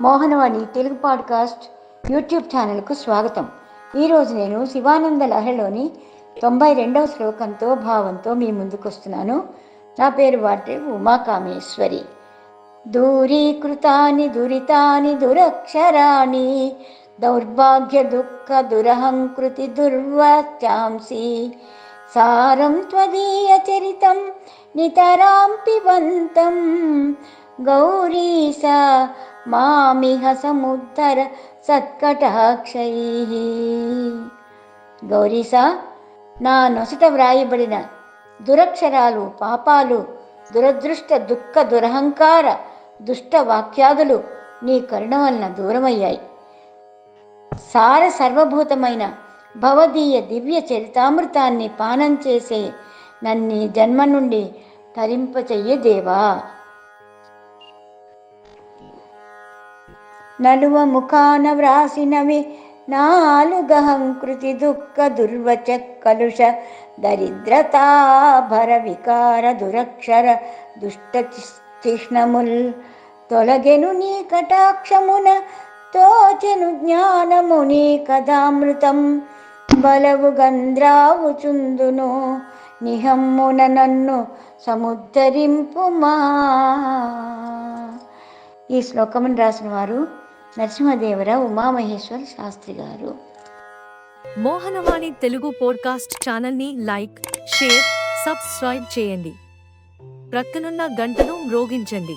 Mohanavani Telugu podcast YouTube ఛానల్కు స్వాగతం. ఈరోజు నేను శివానంద లహరిలోని తొంభై రెండవ శ్లోకంతో భావంతో మీ ముందుకు వస్తున్నాను నా పేరు వాటి ఉమాకామేశ్వరి దూరీకృతాని దురితాని దురక్షరాణి దౌర్భాగ్య దుఃఖ దురహంకృతి దుర్వాచాంసి సారం త్వదీయ చరితం నితరాం పిబంతం గౌరీస మామిహ సముద్ధర సత్కటాక్షై గౌరీసా నా నొసట వ్రాయబడిన దురక్షరాలు పాపాలు దురదృష్ట దుఃఖ దురహంకార దుష్ట వాక్యాదులు నీ కరుణ వలన దూరమయ్యాయి. సార సర్వభూతమైన భవదీయ దివ్య చరితామృతాన్ని పానం చేసే నన్ని జన్మ నుండి తరింపచెయ్య దేవా. నలువ ముఖాన వ్రాసినవి నాలుగహంకృతి దుఃఖ దుర్వచ కలుష దరిద్రతాభర వికార దురక్షర దుష్ట చిహ్నముల్ తొలగెను నీ కటాక్షమున తోచెను జ్ఞానము నీ కథామృతం బలవు గంధ్రావు చుందును నిహమ్మున నన్ను సముద్ధరింపుమా. ఈ శ్లోకమును రాసిన వారు నరసింహదేవర ఉమామహేశ్వర శాస్త్రి గారు. మోహనవాణి తెలుగు పోడ్కాస్ట్ ఛానల్ని లైక్ షేర్ సబ్స్క్రైబ్ చేయండి. ప్రక్కనున్న గంటను మ్రోగించండి.